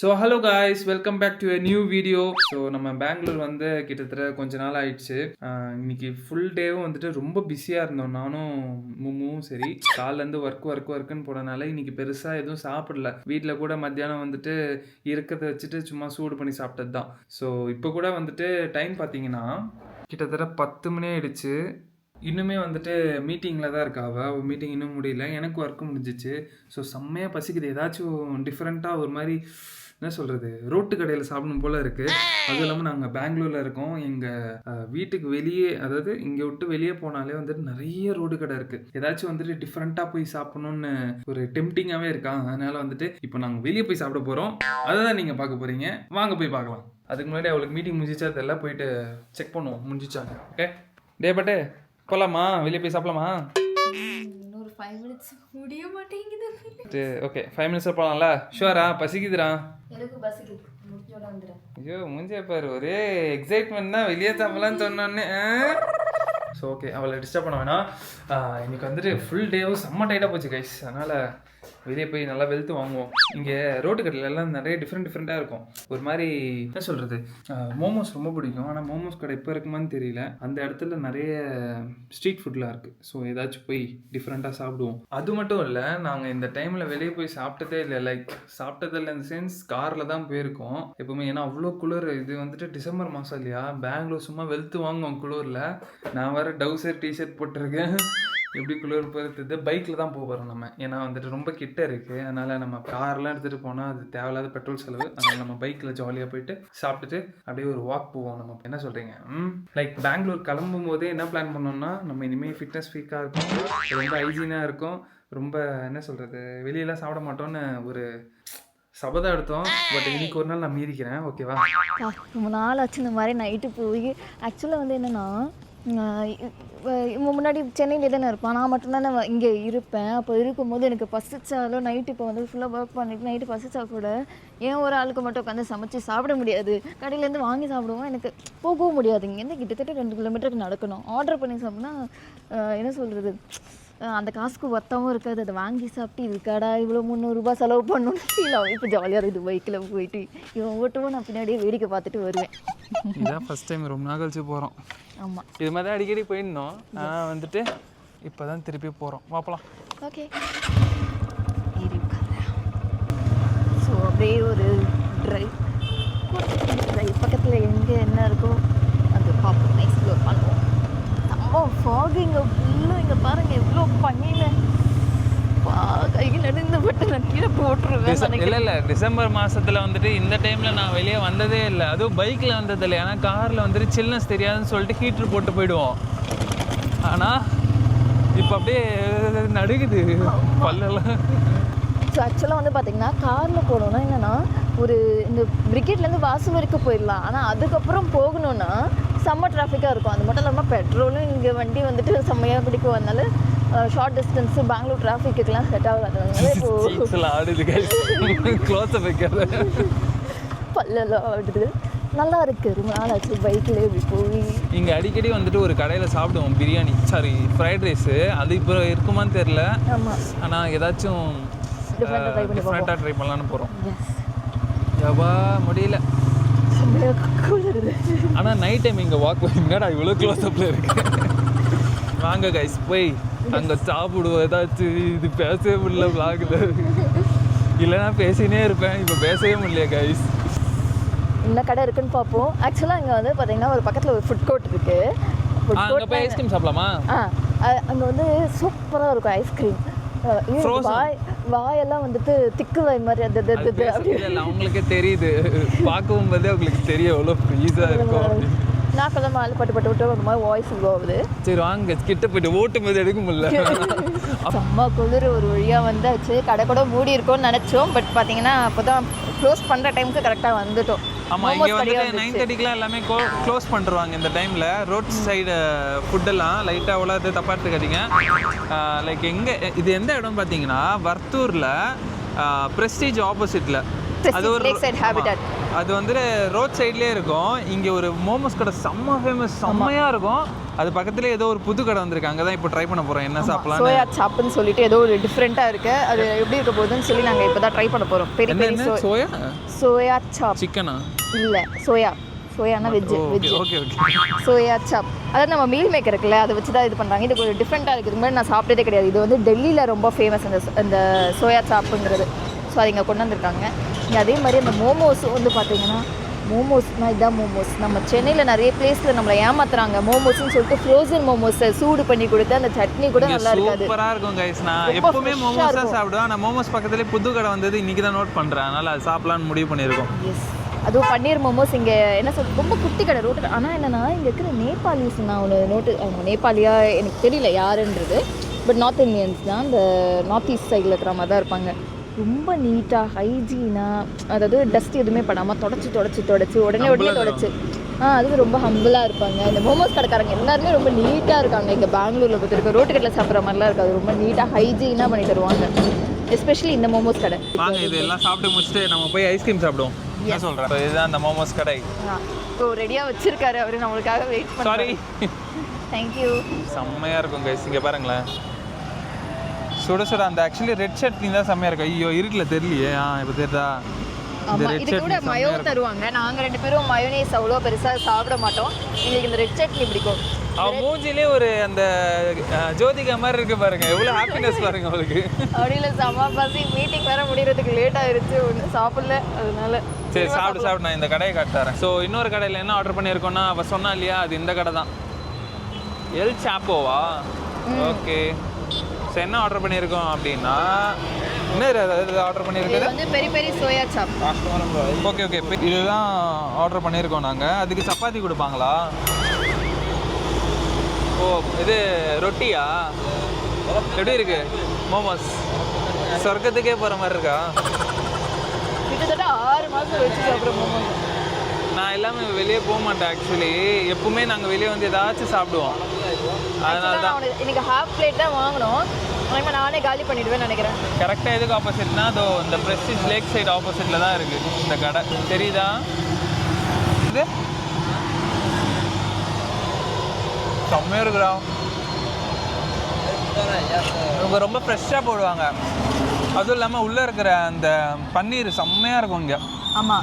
So hello guys welcome back to a new video so நம்ம பெங்களூர் வந்து கிட்டத்தட்ட கொஞ்ச நாள் ஆயிடுச்சு. இன்னைக்கு ஃபுல் டேவும் வந்துட்டு ரொம்ப பிஸியாக இருந்தோம். நானும் மும்மும் சரி. காலைலேருந்து ஒர்க் ஒர்க் ஒர்க்குன்னு போனனால இன்னைக்கு பெருசாக எதுவும் சாப்பிடல. வீட்டில் கூட மத்தியானம் வந்துட்டு இருக்கிறத வச்சுட்டு சும்மா சூடு பண்ணி சாப்பிட்டது தான் ஸோ இப்போ கூட வந்துட்டு டைம் பார்த்தீங்கன்னா கிட்டத்தட்ட பத்து மணி ஆயிடுச்சு. இன்னுமே வந்துட்டு மீட்டிங்கில் தான் இருக்கா அவள் மீட்டிங் இன்னும் முடியல. எனக்கு ஒர்க் முடிஞ்சிச்சு. ஸோ செம்மையாக பசிக்குது. ஏதாச்சும் டிஃப்ரெண்ட்டாக ஒரு மாதிரி என்ன சொல்கிறது ரோட்டு கடையில் சாப்பிடணும் போல் இருக்குது அதுவும் இல்லாமல் நாங்கள் பெங்களூரில் இருக்கோம். எங்கள் வீட்டுக்கு வெளியே அதாவது இங்கே விட்டு வெளியே போனாலே வந்துட்டு நிறைய ரோடு கடை இருக்குது ஏதாச்சும் வந்துட்டு டிஃப்ரெண்ட்டாக போய் சாப்பிடணும்னு ஒரு டெம்டிங்காகவே இருக்கா? அதனால் வந்துட்டு இப்போ நாங்கள் வெளியே போய் சாப்பிட போகிறோம் அதை தான் நீங்கள் பார்க்க போகிறீங்க வாங்க போய் பார்க்கலாம். அதுக்கு முன்னாடி அவளுக்கு மீட்டிங் முடிஞ்சிச்சா தெரியல போயிட்டு செக் பண்ணுவோம். முடிஞ்சிச்சாங்க ஓகே டே பட்டே போகலாமா வெளியே போய் சாப்பிடலாமா? இன்னொரு ஃபைவ் மினிட்ஸ் முடிய மாட்டேங்குது. ஓகே ஃபைவ் மினிட்ஸில் போகலாம்ல ஷுவரா பசிக்குதுடா. ஐயோ மூஞ்சியா பாரு. ஒரே எக்ஸைட்மெண்ட் தான். வெளியே சாப்பிடலாம்னு சொன்னோன்னே ஸோ ஓகே அவளை டிஸ்டர்ப் பண்ண வேணாம். இன்னைக்கு வந்துட்டு ஃபுல் டேவும் செம்ம டைட்டாக போச்சு கைஸ் அதனால் வெளியே போய் நல்லா வெளுத்து வாங்குவோம். இங்கே ரோட்டு கடையில் எல்லாம் நிறைய டிஃப்ரெண்ட் டிஃப்ரெண்ட்டாக இருக்கும். ஒரு மாதிரி என்ன சொல்கிறது மோமோஸ் ரொம்ப பிடிக்கும். ஆனால் மோமோஸ் கடை இப்போ இருக்குமான்னு தெரியல. அந்த இடத்துல நிறைய ஸ்ட்ரீட் ஃபுட்லாம் இருக்குது ஸோ ஏதாச்சும் போய் டிஃப்ரெண்ட்டாக சாப்பிடுவோம். அது மட்டும் இல்லை நாங்கள் இந்த டைமில் வெளியே போய் சாப்பிட்டதே இல்லை. லைக் சாப்பிட்டதில்ல இந்த சென்ஸ் காரில் தான் போயிருக்கோம். எப்பவுமே ஏன்னா அவ்வளோ குளிர். இது வந்துட்டு டிசம்பர் மாதம் இல்லையா? பெங்களூர் சும்மா வெளுத்து வாங்குவோம் குளிரில். நான் வேறு டவுசர் டிஷர்ட் போட்டிருக்கேன் எப்படி குளிர் பொறுத்தது பைக்கில் தான் போக போகிறோம் நம்ம. ஏன்னா வந்துட்டு ரொம்ப கிட்ட இருக்குது அதனால் நம்ம கார்லாம் எடுத்துகிட்டு போனால் அது தேவையில்லாத பெட்ரோல் செலவு. அதனால் நம்ம பைக்கில் ஜாலியாக போயிட்டு சாப்பிட்டுட்டு அப்படியே ஒரு வாக் போவோம் நம்ம. என்ன சொல்கிறீங்க லைக் பெங்களூர் கிளம்பும் போதே என்ன பிளான் பண்ணோம்னா நம்ம இனிமேல் ஃபிட்னஸ் ஃபிக்காக இருக்கும் ரொம்ப ஹைஜீனாக இருக்கும். ரொம்ப என்ன சொல்கிறது வெளியெல்லாம் சாப்பிட மாட்டோம்னு ஒரு சபதம் எடுத்தோம். பட் இன்னைக்கு ஒரு நாள் நான் மீறிக்கிறேன். ஓகேவா ரொம்ப நாள் ஆச்சு இந்த மாதிரி நைட்டு போய். ஆக்சுவலாக வந்து என்னென்னா முன்னாடி சென்னையிலே தானே இருப்பான். நான் மட்டும்தானே இங்கே இருப்பேன். அப்போ இருக்கும்போது எனக்கு பசிச்சாலும் நைட்டு இப்போ வந்து ஃபுல்லாக ஒர்க் பண்ணிட்டு நைட்டு பசிச்சா கூட ஏன் ஒரு ஆளுக்கு மட்டும் உட்காந்து சமைச்சு சாப்பிட முடியாது? கடையிலேருந்து வாங்கி சாப்பிடுவோம். எனக்கு போகவும் முடியாது. இங்கேருந்து கிட்டத்தட்ட ரெண்டு கிலோமீட்டருக்கு நடக்கணும். ஆர்டர் பண்ணி சாப்பிட்னா என்ன சொல்கிறது அந்த காசுக்கு ஒத்தாவும் இருக்காது அதை வாங்கி சாப்பிட்டு இதுக்காடா இவ்வளோ முந்நூறுரூபா செலவு பண்ணணும்னு ஃபீல் ஆகும். இப்போ ஜாலியாக இருக்குது பைக்கில் போயிட்டு. இவன் ஓட்டுவோம் நான் பின்னாடியே வேடிக்கை பார்த்துட்டு வருவேன். இதான் ஃபஸ்ட் டைம் ரொம்ப நாள் கழிச்சு போகிறோம் ஆமாம் இது மாதிரி தான் அடிக்கடி போயிருந்தோம். ஆனால் வந்துட்டு இப்போ தான் திருப்பி போகிறோம் பார்ப்பலாம் ஓகே ஸோ அப்படியே ஒரு ட்ரைவ் ட்ரைவ் பக்கத்தில் எங்கே என்ன இருக்கோ அது பார்ப்போம் எக்ஸ்ப்ளோர் பண்ணுவோம் ரொம்ப ஃபாக் இங்கே ஃபுல்லும் இங்கே பாருங்க எவ்வளோ பண்ணியில் கையில் நடுந்து பட்டு நான் கீழே போட்டுருவேன் நினைக்கிறேன் இல்லை இல்லை டிசம்பர் மாதத்தில் வந்துட்டு இந்த டைமில் நான் வெளியே வந்ததே இல்லை. அதுவும் பைக்கில் வந்தது இல்லை. ஏன்னா காரில் வந்துட்டு சில்னஸ் தெரியாதுன்னு சொல்லிட்டு ஹீட்ரு போட்டு போயிடுவோம். ஆனால் இப்போ அப்படியே நடுக்குது பல்லெல்லாம். ஸோ ஆக்சுவலாக வந்து பார்த்தீங்கன்னா காரில் போகணுன்னா என்னென்னா ஒரு இந்த பிரிக்கெட்லேருந்து வாசல் வரைக்கும் போயிடலாம். ஆனால் அதுக்கப்புறம் போகணுன்னா செம்ம டிராஃபிக்காக இருக்கும். அது மட்டும் இல்லாமல் பெட்ரோலும் இங்கே வண்டி வந்துட்டு செம்மையாக பிடிக்கும். அதனால ஷார்ட் டிஸ்டன்ஸு பெங்களூர் டிராஃபிக்குக்கெலாம் செட் ஆகாது அதனால இப்போது சீக்ஸில் ஆடுது க்ளோஸை வைக்காத. பல்லெல்லாம் ஆடுது. நல்லா இருக்குது ரொம்ப நாள் ஆச்சு பைக்கில் இப்படி போய். இங்கே அடிக்கடி வந்துட்டு ஒரு கடையில் சாப்பிடுவோம் பிரியாணி. சாரி ஃப்ரைட் ரைஸு அது இப்போ இருக்குமான்னு தெரில ஆமாம் ஆனால் ஏதாச்சும் டிஃப்ரெண்ட்டாக ட்ரை பண்ணலான்னு போகிறோம் எவ்வா முடியல. ஆனால் நைட் டைம் இங்கே வாக் என்னடா இவ்வளோ க்ளோஸ் அப்பில் இருக்கு? வாங்க கைஸ் போய். அங்கே சாப்பிடுவோம். ஏதாச்சும் இது பேசவே முடியல vlogல. இல்லைன்னா பேசினே இருப்பேன். இப்போ பேசவே முடியல கைஸ் என்ன கடை இருக்குன்னு பார்ப்போம். ஆக்சுவலாக இங்கே வந்து பார்த்தீங்கன்னா ஒரு பக்கத்தில் ஒரு ஃபுட் கோர்ட் இருக்குது ஃபுட் அங்கே போய் ஐஸ்கிரீம் சாப்பிடலாமா? ஆ அங்க வந்து சூப்பரா இருக்கும் ஐஸ்கிரீம். வாய் வாயெல்லாம் வந்துட்டு திக்கு வாய் மாதிரி இல்லை அவங்களுக்கே தெரியுது. பார்க்கவும் போதே அவங்களுக்கு தெரியும் எவ்வளோ ஃப்ரீஸாக இருக்கும் அப்படின்னு. நாக்கெல்லாம் மேலே பட்டு பட்டு விட்டு ஒரு மாதிரி வாய்ஸ் போகுது சரி வாங்க. கிட்ட போயிட்டு ஓட்டும் போது எடுக்க முடியல செம்ம குளிர் ஒரு வழியாக வந்தாச்சு. கடை கூட மூடி இருக்கும்னு நினச்சோம். பட் பார்த்தீங்கன்னா அப்போ தான் க்ளோஸ் பண்ணுற டைமுக்கு கரெக்டாக வந்துட்டோம். ஆமாம் இங்கே வந்துட்டு நைன். தேர்ட்டிக்கெலாம் எல்லாமே க்ளோஸ் பண்ணுருவாங்க இந்த டைமில் ரோட் சைடு ஃபுட்டெல்லாம் லைட்டாக இது தப்பாக எடுத்துக்காதீங்க. லைக் எங்கே இது எந்த இடம் பார்த்தீங்கன்னா வர்த்தூரில் ப்ரெஸ்டீஜ் ஆப்போசிட்டில் லேக் சைட் ஹேபிட்டட் அது வந்து ரோட் சைட்லேயே இருக்கும். இங்கே ஒரு மோமோஸ் கடை செம்ம ஃபேமஸ் செம்மையாக இருக்கும். அது பக்கத்துல ஏதோ ஒரு புது கடை வந்திருக்கு. அங்கே தான் இப்போ ட்ரை பண்ண போகிறோம் என்ன சாப்பிடலாம் சோயா சாப்னு சொல்லிட்டு ஏதோ ஒரு டிஃப்ரெண்ட்டாக இருக்கு. அது எப்படி இருக்க போகுதுன்னு சொல்லி நாங்கள் இப்போ தான் ட்ரை பண்ண போகிறோம் பெரிய பெரிய சோயா சோயா சாப் சிக்கனா இல்லை soya சோயானா veg veg okay okay soya chop அதாவது நம்ம மீல் மேக்கர் இருக்குல்ல அதை வச்சு தான் இது பண்ணுறாங்க இது கொஞ்சம் டிஃப்ரெண்ட்டாக இருக்குது மாதிரி நான் சாப்பிட்டதே கிடையாது. இது வந்து டெல்லியில் ரொம்ப ஃபேமஸ் அந்த அந்த சோயா சாப்புங்கிறது ஸோ அதை இங்கே கொண்டு வந்திருக்காங்க. அதே மாதிரி அந்த மோமோஸ் வந்து பார்த்தீங்கன்னா மோமோஸ்னால் இதுதான் மோமோஸ் நம்ம சென்னையில் நிறைய பிளேஸில் நம்மளை ஏமாத்துறாங்க. மோமோஸ்னு சொல்லிட்டு ஃப்ரோசன் மோமோஸை சூடு பண்ணி கொடுத்து அந்த சட்னி கூட நல்லா இருக்காது. சூப்பரா இருக்கும் கைஸ் நான் எப்பவுமே மோமோஸ் தான். சாப்பிடுவேன். நான் மோமோஸ் பக்கத்துலேயே புது கடை வந்தது இன்னைக்கு தான் நோட் பண்றேன். அதனால அது சாப்பிடலாம்னு முடிவு பண்ணியிருக்கோம். எஸ் அதுவும் பன்னீர் மோமோஸ் இங்கே என்ன சொல் ரொம்ப குட்டி கடை ரோட்டு ஆனால் என்னன்னா இங்கே இருக்கிற நேபாளிஸ் நான் ஒன்று நோட்டு அவங்க நேபாளியா எனக்கு தெரியல யாருன்றது. பட் நார்த் இந்தியன்ஸ் தான் இந்த நார்த் ஈஸ்ட் சைடில் இருக்கிற மாதிரி தான் இருப்பாங்க. ரொம்ப நீட்டாக ஹைஜீனாக அதாவது டஸ்ட் எதுவுமே படாமல் தொடச்சி தொடச்சி தொடச்சி உடனே உடனே தொடச்சி. ஆ அதுவும் ரொம்ப ஹம்பிளாக இருப்பாங்க. இந்த மோமோஸ் கடைக்காரங்க எல்லாருமே ரொம்ப நீட்டாக இருக்காங்க. இங்கே பெங்களூரில் பொறுத்த வரைக்கும் ரோட்டு கடையில் சாப்பிட்ற மாதிரிலாம் இருக்காது. ரொம்ப நீட்டாக ஹைஜீனாக பண்ணி தருவாங்க. எஸ்பெஷலி இந்த மோமோஸ் கடை. வாங்க இது எல்லாம் சாப்பிட்டு முடிச்சுட்டு நம்ம போய் ஐஸ்கிரீம் சாப்பிடுவோம். என்ன சொல்றேன் So, இதுதான் அந்த மோமோஸ் கடை. இப்போ ரெடியாக வச்சிருக்காரு அவரு. நம்மளுக்காக வெயிட் சாரி தேங்க்யூ செம்மையா இருக்கும் கைஸ் இங்க பாருங்களேன். சுட சுட அந்த ஆக்சுவலி ரெட் சட்னி தான் செம்மையா இருக்கும். ஐயோ இருக்குல்ல தெரியலையே. ஆ இப்போ தெரியுதா? ஆமா இது கூட மயோ தருவாங்க. நாங்க ரெண்டு பேரும் மயோனேஸ் அவ்வளோ பெருசா சாப்பிட மாட்டோம். எங்களுக்கு இந்த ரெட் சட்னி பிடிக்கும். அவன் மூஞ்சிலே ஒரு அந்த ஜோதிகா மாதிரி இருக்கு பாருங்க. எவ்வளவு ஹாப்பினஸ் பாருங்க அவளுக்கு. அப்படியில செம்ம பசி மீட்டிங் வேற முடியறதுக்கு லேட் ஆயிருச்சு. ஒன்றும் சாப்பிடல. அதனால சரி சாப்பிடு சாப்பிடு. நான் இந்த கடையை காட்டுறேன் ஸோ இன்னொரு கடையில் என்ன ஆர்டர் பண்ணியிருக்கோம்னா அவள் சொன்னா இல்லையா? அது இந்த கடை தான் எல் சாப்போவா ஓகே. ஸோ என்ன ஆர்டர் பண்ணியிருக்கோம் அப்படின்னா என்ன ஆர்டர் இது பண்ணியிருக்குது வந்து பெரிய பெரிய சோயா சாப். Okay okay. இதுதான் ஆர்டர் பண்ணியிருக்கோம் நாங்கள் அதுக்கு சப்பாத்தி கொடுப்பாங்களா? ஓ இது ரொட்டியா? எப்படி இருக்கு? மோமோஸ். சொர்க்கத்துக்கே போகிற மாதிரி இருக்கா? கிட்டத்தட்ட ஆறு மாசம் வச்சு சாப்பிட்ற மோமோஸ். நான் எல்லாமே வெளியே போக மாட்டேன் ஆக்சுவலி எப்பவுமே நாங்கள் வெளியே வந்து ஏதாச்சும் சாப்பிடுவோம். அதனால தான். இன்னைக்கு ஹாஃப் பிளேட் தான் வாங்கினோம் ஆனால் நானே காலி பண்ணிடுவேன்னு நினைக்கிறேன். கரெக்டாக எதுக்கு ஆப்போசிட்னா அதோ இந்த பிரஸ்டீஜ் லேக் சைடு ஆப்போசிட்டில் தான் இருக்குது இந்த கடை. தெரியுதா? இது? செம்மையாக இருக்குடா. இவங்க ரொம்ப ஃப்ரெஷ்ஷாக போடுவாங்க. அதுவும் இல்லாமல் உள்ளே இருக்கிற அந்த பன்னீர் செம்மையாக இருக்கும் இங்கே. ஆமா.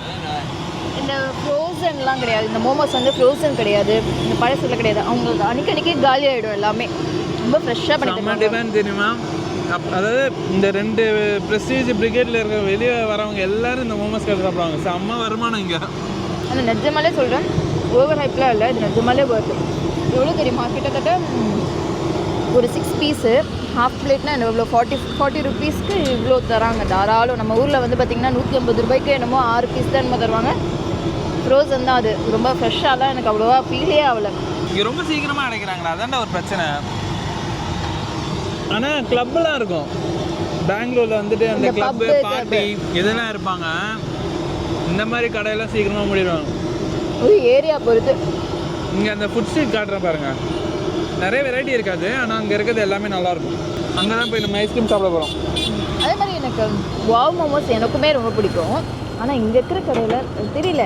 இந்த ஃப்ரோசன்லாம் கிடையாது. இந்த மோமோஸ் வந்து ஃப்ரோசன் கிடையாது. இந்த பழசுல கிடையாது. அவங்களுக்கு அன்னைக்கு காலி ஆயிடும் எல்லாமே. ரொம்ப ஃப்ரெஷ்ஷாக பண்ணி டிமாண்ட் தெரியுமா? அதாவது இந்த ரெண்டு ப்ரெஸ்டீஜ் பிரிகேடில் இருக்கிற வெளியே வரவங்க எல்லாரும் இந்த மோமோஸ் கடை சாப்பிடுவாங்க. செம்ம வருமானம் இங்கே. ஆனால் நிஜமாலே சொல்கிறேன் ஓவர் ஹைப்லாம் இல்லை. இது நிஜமாலே வருது எவ்வளோ தெரியுமா? கிட்டத்தட்ட ஒரு சிக்ஸ் பீஸு ஹாஃப் பிளேட்னா இவ்வளோ ஃபார்ட்டி ஃபார்ட்டி ருபீஸ்க்கு இவ்வளோ தராங்க. தாராளம். நம்ம ஊரில் வந்து பார்த்திங்கன்னா நூற்றி ஐம்பது ரூபாய்க்கு என்னமோ ஆறு பீஸ் தான் என்னமோ தருவாங்க. ஃப்ரோசன் தான் அது. ரொம்ப ஃப்ரெஷ்ஷாலாம் எனக்கு அவ்வளோவா ஃபீலே ஆகலை. இங்கே ரொம்ப சீக்கிரமாக அடைக்கிறாங்களா? அதான்டா ஒரு பிரச்சனை. ஆனால் கிளப்லாம் இருக்கும். பெங்களூரில் வந்துட்டு அந்த கிளப்பு பார்ட்டி இதெல்லாம் இருப்பாங்க இந்த மாதிரி கடையெல்லாம் சீக்கிரமாக முடிடுவாங்க. ஒரு ஏரியா பொறுத்து. இங்கே அந்த ஃபுட் ஸ்ட்ரீட் காட்டுறேன் பாருங்க. நிறைய வெரைட்டி இருக்காது ஆனால் அங்கே இருக்கிறது எல்லாமே நல்லாயிருக்கும் அங்கே தான் போய் நம்ம ஐஸ்கிரீம் சாப்பிட போகிறோம் அதே மாதிரி எனக்கு வாவ் மோமோஸ் எனக்குமே ரொம்ப பிடிக்கும். ஆனால் இங்கே இருக்கிற கடையில் தெரியல.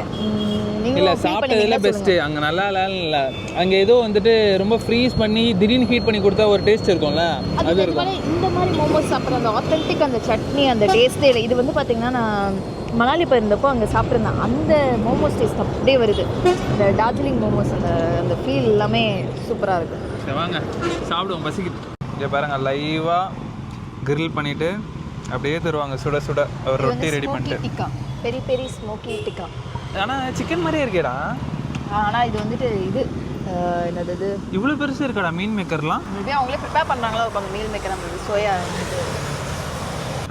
இல்லை சாப்பிட்டதுல பெஸ்ட்டு அங்கே நல்லா இல்லை அங்கே ஏதோ வந்துட்டு ரொம்ப ஃப்ரீஸ் பண்ணி திடீர்னு ஹீட் பண்ணி கொடுத்தா ஒரு டேஸ்ட் இருக்கும்ல? அது இருக்கும். இந்த மாதிரி மோமோஸ் சாப்பிட்ற அந்த ஆத்தென்டிக் அந்த சட்னி அந்த டேஸ்ட்டே இல்லை. இது வந்து பார்த்தீங்கன்னா நான் மணாலி போயிருந்தப்போ அங்கே சாப்பிட்ருந்தேன் அந்த மோமோஸ் டேஸ்ட் அப்படியே வருது. இந்த டார்ஜிலிங் மோமோஸ் அந்த அந்த ஃபீல் எல்லாமே சூப்பராக இருக்குது வாங்க. சாப்பிடுவோம் பசிக்குது. இங்கே பாருங்க லைவாக கிரில் பண்ணிட்டு அப்படியே தருவாங்க. சுட சுட. ஒரு ரொட்டி ரெடி பண்ணிட்டு. பெரிய பெரிய ஸ்மோக்கி டிக்கா ஆனால் சிக்கன் மாதிரியே இருக்கேடா. ஆனால் இது வந்துட்டு இது என்னது இது? இவ்வளோ பெருசு இருக்காடா மீன் மேக்கர்லாம்? மேபி அவங்களே ப்ரிப்பேர் பண்ணுறாங்களா இருக்கும் மீல் மேக்கர் அந்த சோயா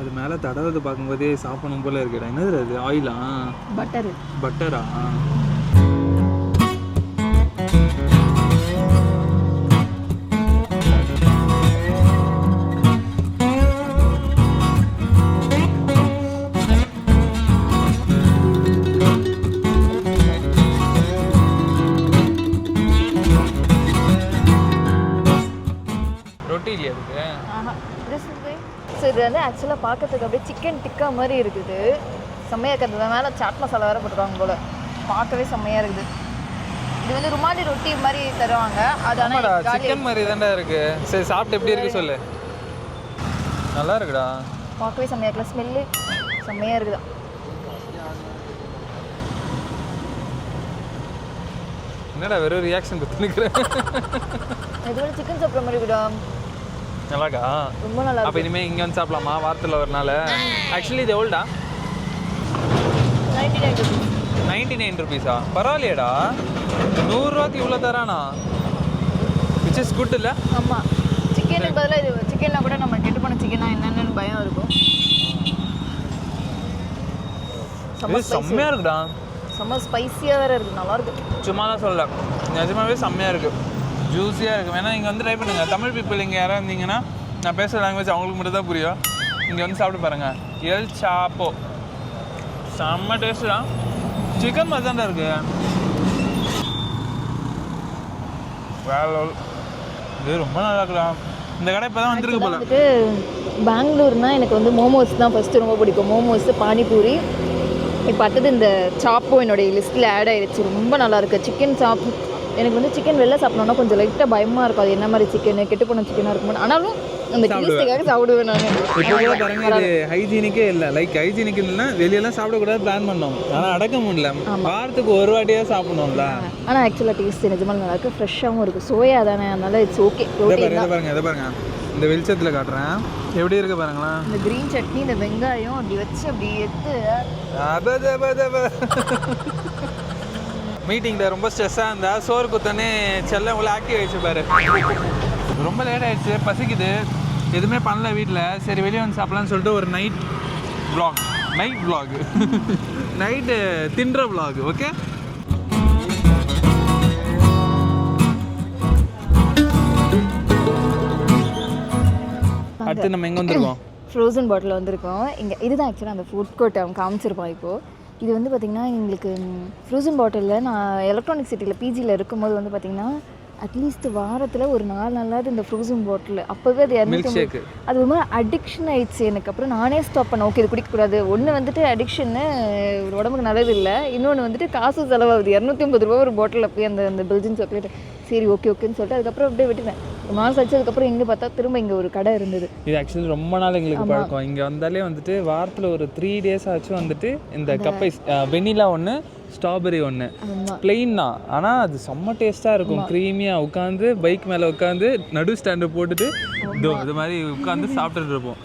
அது மேலே தடவை பார்க்கும்போதே சாப்பிடணும் போல இருக்கேடா. என்னது அது ஆயிலா பட்டரு பட்டரா வந்து ஆக்சுவலாக பார்க்கறதுக்கு அப்படியே சிக்கன் டிக்கா மாதிரி இருக்குது. செம்மையாக இருக்கிறது மேலே சாட் மசாலா வேறு போட்டுருவாங்க போல. பார்க்கவே செம்மையாக இருக்குது. இது வந்து ருமாலி ரொட்டி மாதிரி தருவாங்க. அது ஆனால் சிக்கன் மாதிரி தான்டா இருக்கு. சரி சாப்பிட்டு எப்படி இருக்கு சொல்லு. நல்லா இருக்குடா. பார்க்கவே செம்மையாக இருக்குல்ல ஸ்மெல்லு செம்மையாக இருக்குதா. என்னடா வெறும் ரியாக்ஷன் கொடுத்து நிற்கிறேன் இது சிக்கன் சாப்பிட்ற மாதிரி இருக்குடா. நல்லாக்கா ரொம்ப நல்லா அப்போ இனிமேல் இங்கே வந்து சாப்பிடலாமா? வாரத்தில் ஒரு நாள். ஆக்சுவலி இது எவ்வளோடா நைன்டி நைன் ருபீஸ் பரவாயில்லையேடா. நூறுரூவாக்கு இவ்வளோ தரானா? விச் இஸ் குட் இல்லை? ஆமாம் சிக்கனுக்கு பதிலாக இது சிக்கன்னா கூட நம்ம கெட்டு போன சிக்கனா என்னென்னு பயம் இருக்கும். செம்ம செம்மையாக இருக்குடா. செம்ம ஸ்பைசியாக வேறு இருக்குது நல்லா இருக்கு. சும்மாலாம் சொல்லல. நிஜமாவே செம்மையாக இருக்குது ஜூஸியாக இருக்கும் வேணா இங்கே வந்து ட்ரை பண்ணுங்க. தமிழ் பீப்புள் இங்கே யாராக இருந்தீங்கன்னா நான் பேசுகிற லாங்குவேஜ் அவங்களுக்கு மட்டும் தான் புரியும். இங்கே வந்து சாப்பிட்டு பாருங்க. எல் சாப்போ செம்ம டேஸ்ட் தான் சிக்கன் மாதிரி இருக்குது இருக்கு. இது ரொம்ப நல்லா இருக்கலாம் இந்த கடை இப்போ தான் வந்திருக்கு போல. வந்துட்டு பெங்களூர்னா எனக்கு வந்து மோமோஸ் தான் ஃபஸ்ட்டு ரொம்ப பிடிக்கும். மோமோஸ் பானிபூரி இப்போ அடுத்தது இந்த சாப்போ என்னுடைய லிஸ்ட்டில் ஆட் ஆயிடுச்சு ரொம்ப நல்லா இருக்கு. சிக்கன் சாப்பு எனக்கு வந்து சிக்கன் வெளில சாப்பிடணும்னா கொஞ்சம் லைட்டாக பயமாக இருக்கும். அது என்ன மாதிரி சிக்கன் கெட்டு போன சிக்கனாக இருக்கும் ஆனாலும் அந்த டேஸ்ட்டுக்காக சாப்பிடுவேன் நான். இப்போ கூட பாருங்க இது ஹைஜீனிக்கே இல்லை. லைக் ஹைஜீனிக் இல்லைன்னா வெளியெல்லாம் சாப்பிடக்கூடாது பிளான் பண்ணோம். ஆனால் அடக்க முடியல. வாரத்துக்கு ஒரு வாட்டியாக சாப்பிடணும்ல. ஆனால் ஆக்சுவலாக டேஸ்ட் நிஜமாக நல்லா இருக்கு. ஃப்ரெஷ்ஷாகவும் இருக்குது சோயா தானே. அதனால இட்ஸ் ஓகே இதை பாருங்க இதை பாருங்க இந்த வெளிச்சத்தில் காட்டுறேன். எப்படி இருக்கு பாருங்களேன். இந்த க்ரீன் சட்னி இந்த வெங்காயம் அப்படி வச்சு அப்படி எடுத்து மீட்டிங்கில் ரொம்ப ஸ்ட்ரெஸ்ஸாக இருந்தா சோறு குத்தனே செல்ல உங்களை ஆக்டிவ் ஆயிடுச்சு பாரு. ரொம்ப லேட் ஆயிடுச்சு பசிக்குது. எதுவுமே பண்ணல வீட்டில் சரி வெளியே வந்து சாப்பிட்லான்னு சொல்லிட்டு ஒரு night black night black night தின்ற ப்ளாக் ஓகே அடுத்து நம்ம எங்கே வந்திருக்கோம்? ஃப்ரோசன் பாட்டில் வந்திருக்கோம். இங்கே இதுதான் ஆக்சுவலாக அந்த ஃபுட் கோர்ட் அவன் காமிச்சிருப்போம் இப்போது இது வந்து பார்த்திங்கன்னா எங்களுக்கு ஃப்ரோசன் பாட்டிலில் நான் எலக்ட்ரானிக் சிட்டியில் பிஜியில் இருக்கும்போது வந்து பார்த்திங்கன்னா அட்லீஸ்ட் வாரத்தில் ஒரு நாலு நாளாவது இந்த ஃப்ரோசன் பாட்டில் அப்போவே அது இரநூத்தி அது ஒரு மாதிரி அடிக்ஷன் ஆயிடுச்சு எனக்கு. அப்புறம் நானே ஸ்டாப் பண்ணேன். ஓகே இது குடிக்கக்கூடாது. ஒன்று வந்துட்டு அடிக்ஷன்னு உடம்புக்கு நல்லது இல்லை இன்னொன்று வந்துட்டு காசு செலவாகுது. இரநூத்தி ஐம்பது ரூபா ஒரு பாட்டிலில் போய் அந்த அந்த பெல்ஜின் சாக்லேட் சரி ஓகே ஓகேன்னு சொல்லிட்டு அதுக்கப்புறம் அப்படியே விட்டுட்டேன். ஒரு மாதம் கழிச்சு அதுக்கப்புறம் எங்கே பார்த்தா திரும்ப இங்கே ஒரு கடை இருந்தது. இது ஆக்சுவலி ரொம்ப நாள் எங்களுக்கு பழக்கம். இங்கே வந்தாலே வந்துட்டு வாரத்தில் ஒரு த்ரீ டேஸ் ஆச்சும் வந்துட்டு இந்த கப்பை வெனிலா ஒன்று ஸ்ட்ராபெரி ஒன்று பிளெயின் தான். ஆனால் அது செம்ம டேஸ்ட்டாக இருக்கும். க்ரீமியாக உட்காந்து பைக் மேலே உட்காந்து நடு ஸ்டாண்டு போட்டுட்டு இதோ மாதிரி உட்காந்து சாப்பிட்டுட்டு இருப்போம்.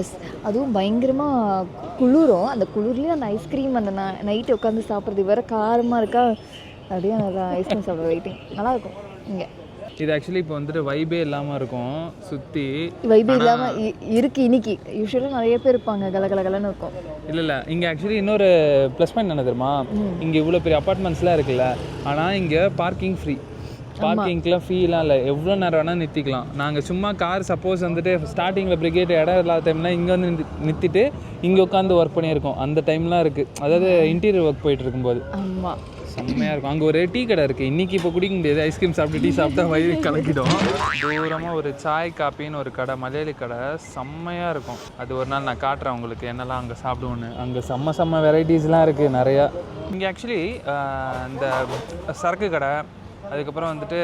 எஸ் அதுவும் பயங்கரமாக குளிரும். அந்த குளிர்லேயும் அந்த ஐஸ்கிரீம் அந்த நைட்டு உட்காந்து சாப்பிட்றது வேற காரமாக இருக்கா? அப்படியே ஐஸ்கிரீம் சாப்பிட வெயிட்டிங் நல்லாயிருக்கும் இங்கே. இது ஆக்சுவலி இப்போ வந்துட்டு வைபே இல்லாமல் இருக்கும் சுற்றி வைபே இல்லாமல் இருக்கு இன்னைக்கு. யூஸ்வலாக நிறைய பேர் இருப்பாங்க கல கல கலன்னு இருக்கும். இல்லை இல்லை. இங்கே ஆக்சுவலி இன்னொரு ப்ளஸ் பாயிண்ட் என்ன தெரியுமா? இங்கே இவ்வளோ பெரிய அப்பார்ட்மெண்ட்ஸ்லாம் இருக்குல்ல. ஆனால் இங்கே பார்க்கிங் ஃப்ரீ பார்க்கிங்க்குலாம் ஃபீலாம் இல்லை. எவ்வளோ நேரம் வேணால் நிறுத்திக்கலாம். நாங்கள் சும்மா கார் சப்போஸ் வந்துட்டு ஸ்டார்டிங்கில் பிரிகேட் இடம் இல்லாத டைம்னா இங்கே வந்து நிறுத்தி- நிறுத்திட்டு இங்கே உட்காந்து ஒர்க் பண்ணியிருக்கோம். அந்த டைம்லாம் இருக்குது அதாவது இன்டீரியர் ஒர்க் போயிட்டு இருக்கும்போது. ஆமாம் செம்மையாக இருக்கும். அங்கே ஒரு டீ கடை இருக்குது இன்றைக்கி இப்போ குடிக்க முடியாது. ஐஸ்கிரீம் சாப்பிட்டு டீ சாப்பிட்டா வயிறு கலக்கிடும் தூரமாக ஒரு சாய் காப்பின்னு ஒரு கடை மலையாளி கடை. செம்மையாக இருக்கும். அது ஒரு நாள் நான் காட்டுறேன் உங்களுக்கு என்னெல்லாம் அங்கே சாப்பிடுவோன்னு அங்கே செம்ம செம்ம வெரைட்டிஸ்லாம் இருக்குது நிறையா. இங்கே ஆக்சுவலி இந்த சரக்கு கடை அதுக்கப்புறம் வந்துட்டு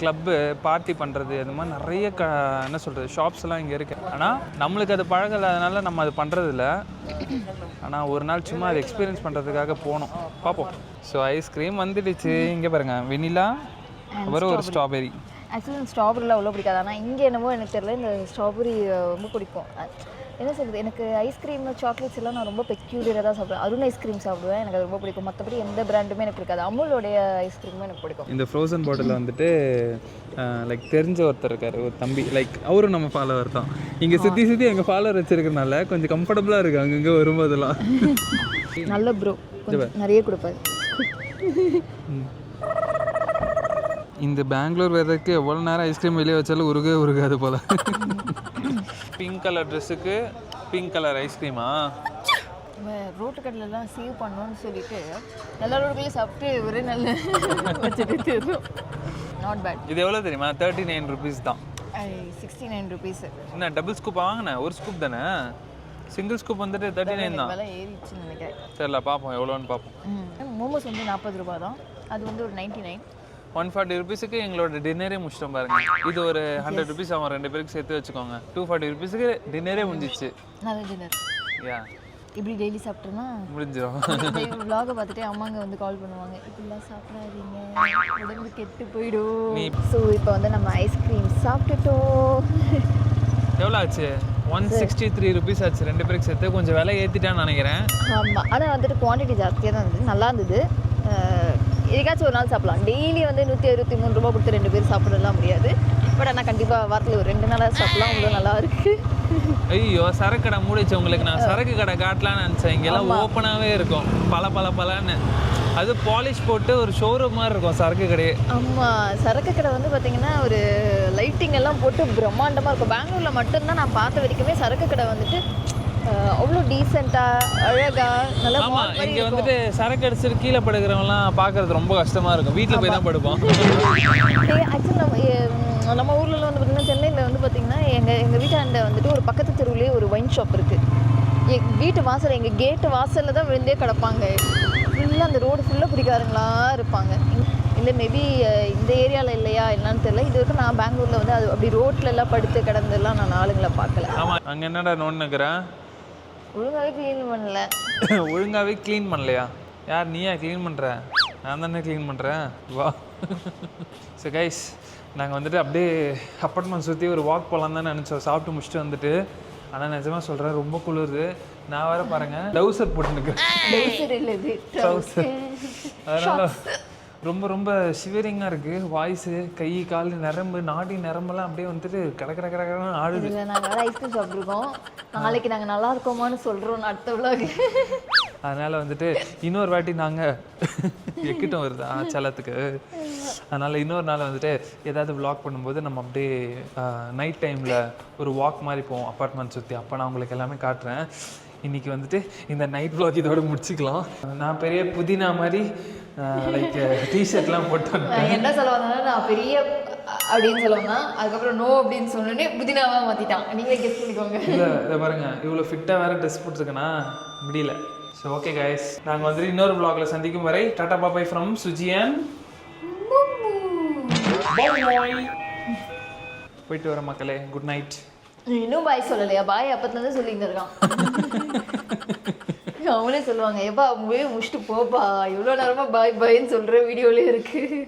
கிளப்பு பார்ட்டி பண்ணுறது அந்த மாதிரி நிறைய க என்ன சொல்கிறது ஷாப்ஸ் எல்லாம் இங்கே இருக்குது ஆனால் நம்மளுக்கு அது பழகலாதனால நம்ம அது பண்ணுறது இல்லை ஆனால் ஒரு நாள் சும்மா அது எக்ஸ்பீரியன்ஸ் பண்ணுறதுக்காக போனோம். பார்ப்போம் ஸோ ஐஸ்கிரீம் வந்துடுச்சு. இங்கே பாருங்க வெனிலா அப்புறம் ஒரு ஸ்ட்ராபெரி ஆக்சுவலி ஸ்ட்ராபெரிலாம் அவ்வளோ பிடிக்காது. ஆனால் இங்கே என்னமோ எனக்கு தெரியல இந்த ஸ்ட்ராபெரி ரொம்ப பிடிக்கும். என்ன சொல்கிறது எனக்கு ஐஸ்கிரீம் சாக்லேட்ஸ் எல்லாம் நான் ரொம்ப பெக்யூலியராக தான் சாப்பிடுவேன். அருண் ஐஸ்கிரீம் சாப்பிடுவேன். எனக்கு அது ரொம்ப பிடிக்கும். மற்றபடி எந்த பிராண்டுமே எனக்கு பிடிக்காது. அமுலோடைய ஐஸ்கிரீமும் எனக்கு பிடிக்கும். இந்த ஃப்ரோசன் பாட்டில் வந்துட்டு லைக் தெரிஞ்ச ஒருத்தர் இருக்காரு ஒரு தம்பி. லைக் அவரும் நம்ம ஃபாலோவர் தான். இங்கே சுற்றி சுற்றி எங்கள் ஃபாலோவர் வச்சிருக்கனால கொஞ்சம் கம்ஃபர்டபுளாக இருக்குது அங்கங்கே வரும்போதெல்லாம். நல்ல ப்ரோ. நிறைய கொடுப்பாரு. இந்த பெங்களூர் வெதருக்கு எவ்வளோ நேரம் ஐஸ்கிரீம் வெளியே வச்சாலும் உருகவே உருகாது போல். பிங்க் கலர் ட்ரெஸ்ஸுக்கு பிங்க் கலர் ஐஸ்கிரீமா ரோட்டு கடையிலலாம் சேவ் பண்ணணும்னு சொல்லிட்டு எல்லா ரோட்டுகளையும் சாப்பிட்டு ஒரே நல்ல வச்சுட்டு நாட் பேட் இது எவ்வளோ தெரியுமா? தேர்ட்டி நைன் ருபீஸ் தான். சிக்ஸ்டி நைன் ருபீஸு என்ன டபுள் ஸ்கூப் வாங்கினேன் ஒரு ஸ்கூப் தானே? சிங்கிள் ஸ்கூப் வந்துட்டு தேர்ட்டி நைன் தான். விலை ஏறிச்சுன்னு நினைக்கிறேன். தெரியல பார்ப்போம் எவ்வளோன்னு பார்ப்போம். மோமோஸ் வந்து நாற்பது ரூபா தான். அது வந்து ஒரு நைன்டி நைன் ஒன் ஃபார்ட்டி ருபீஸுக்கு எங்களோட டின்னரே முடிச்சிட்டோம் பாருங்க. இது ஒரு ஹண்ட்ரட் ருபீஸ் ஆகும் ரெண்டு பேருக்கு சேர்த்து வச்சுக்கோங்க. டூ ஃபார்ட்டி ருபீஸுக்கு டின்னரே முடிஞ்சிச்சு. நல்ல டின்னர் யா இப்படி டெய்லி சாப்பிட்டோன்னா முடிஞ்சிடும் vlog பார்த்துட்டு அம்மாங்க வந்து கால் பண்ணுவாங்க. இப்படிலாம் சாப்பிடாதீங்க. உடம்பு கெட்டு போயிடும். ஸோ இப்போ வந்து நம்ம ஐஸ்கிரீம் சாப்பிட்டுட்டோம். எவ்வளோ ஆச்சு? ஒன் சிக்ஸ்டி த்ரீ ருபீஸ் ஆச்சு. ரெண்டு பேருக்கு சேர்த்து கொஞ்சம் விலை ஏற்றிட்டான்னு நினைக்கிறேன். ஆமாம் ஆனால் வந்துட்டு குவான்டிட்டி ஜாஸ்தியாக தான் இருந்தது. நல்லா இருந்தது. எதுக்காச்சும் ஒரு நாள் சாப்பிடலாம். டெய்லி வந்து நூற்றி அறுபத்தி மூணு ரூபா கொடுத்து ரெண்டு பேரும் சாப்பிடலாம் முடியாது. பட் ஆனால் கண்டிப்பாக வாரத்தில் ஒரு ரெண்டு நாளாக சாப்பிடலாம். அவ்வளோ நல்லா இருக்கு. ஐயோ சரக்கு கடை மூடிச்சு உங்களுக்கு நான் சரக்கு கடை காட்டலான்னு நினச்சேன். இங்கெல்லாம் ஓப்பனாகவே இருக்கும். பல பல பலன்னு அது பாலிஷ் போட்டு ஒரு ஷோரூம் மாதிரி இருக்கும் சரக்கு கடையே. ஆமாம் சரக்கு கடை வந்து பார்த்தீங்கன்னா ஒரு லைட்டிங் எல்லாம் போட்டு பிரம்மாண்டமாக இருக்கும். பெங்களூரில் மட்டும்தான் நான் பார்த்த வரைக்குமே சரக்கு கடை வந்துட்டு அவ்வளோ டீசெண்டாக அழகாக நல்லா ஆமா mall மாதிரி இங்க வந்துட்டு சரக்கு அடிச்சுட்டு கீழே படுக்கிறவங்கலாம் பார்க்கறது ரொம்ப கஷ்டமா இருக்கும். வீட்டில் போய் தான் படுப்போம். ஆக்சுவலி நம்ம நம்ம ஊர்ல வந்து பார்த்தீங்கன்னா சென்னையில் வந்து பார்த்தீங்கன்னா எங்கள் எங்கள் வீட்டாண்ட வந்துட்டு ஒரு பக்கத்து தெருவுலேயே ஒரு ஒயின் ஷாப் இருக்குது எங்கள் வீட்டு வாசல் எங்கள் கேட்டு வாசலில் தான் விழுந்தே கிடப்பாங்க. ஃபுல்லாக அந்த ரோடு ஃபுல்லாக பிடிக்காரங்களா இருப்பாங்க. இல்லை மேபி இந்த ஏரியாவில் இல்லையா என்னன்னு தெரியல. இது வரைக்கும் நான் பெங்களூரில் வந்து அது அப்படி ரோட்ல எல்லாம் படுத்து கிடந்தெல்லாம் நான் ஆளுங்களை பார்க்கல. ஆமா அங்க என்னடா நோண்டுக்கிறேன் ஒழுங்காகவே க்ளீன் பண்ணல. ஒழுங்காவே க்ளீன் பண்ணலையா? யார் நீயா க்ளீன் பண்ற? நான் தானே க்ளீன் பண்றேன் வா. ஸோ கைஸ் நாங்கள் வந்துட்டு அப்படியே அப்பார்ட்மெண்ட் சுற்றி ஒரு வாக் போகலாம் தான் நினச்சோம். சாப்பிட்டு முடிச்சுட்டு வந்துட்டு. ஆனால் நிஜமா சொல்கிறேன் ரொம்ப குளிருது. நான் வேற பாருங்க டவுசர் போட்டுனுக்கிறேன் டவுசர் இல்லை Trouser. அதனால ரொம்ப ரொம்ப ஷிவரிங்காக இருக்குது வாய்ஸு கை கால் நரம்பு நாடி நரம்பெல்லாம் அப்படியே வந்துட்டு கட கட கட கடன்னு ஆடுது. இதில் நாங்கள் ஐஸ்கிரீம் சாப்பிட்ருக்கோம். நாளைக்கு நாங்கள் நல்லா இருக்கோமான்னு சொல்கிறோம் அடுத்த vlog. அதனால் வந்துட்டு இன்னொரு வாட்டி நாங்கள் எக்கிட்டம் வருதா. சலத்துக்கு. அதனால் இன்னொரு நாள் வந்துட்டு ஏதாவது vlog பண்ணும்போது நம்ம அப்படியே நைட் டைமில் ஒரு வாக் மாதிரி போவோம் அப்பார்ட்மெண்ட் சுற்றி அப்போ நான் உங்களுக்கு எல்லாமே காட்டுறேன். இன்னைக்கு வந்துட்டு இந்த நைட் vlog இதோட முடிச்சுக்கலாம். நான் பெரிய புதினா மாதிரி லைக் டிஷர்ட்லாம் போட்டு என்ன சொல்ல நான் பெரிய அப்படின்னு சொல்லுவேன்னா அதுக்கப்புறம் நோ அப்படின்னு சொன்னோடனே புதினாவா மாத்திட்டான். நீங்களே கெஸ் பண்ணிக்கோங்க. இல்லை இதை பாருங்க. இவ்வளோ ஃபிட்டாக வேற ட்ரெஸ் போட்டுருக்கேனா? முடியல. ஸோ ஓகே கைஸ் நாங்கள் வந்துட்டு இன்னொரு vlogல சந்திக்கும் வரை டாடா பாபாய் ஃப்ரம் சுஜியன் போயிட்டு வர மக்களே. குட் நைட் இன்னும் பாய் சொல்லலையா? பாய் அப்பத்துலேருந்து சொல்லிட்டு இருக்கான் அவங்களே சொல்லுவாங்க எப்பா போய் முடிச்சுட்டு போப்பா. இவ்வளோ நேரமா பாய் பாய்ன்னு சொல்கிற வீடியோலேயே இருக்குது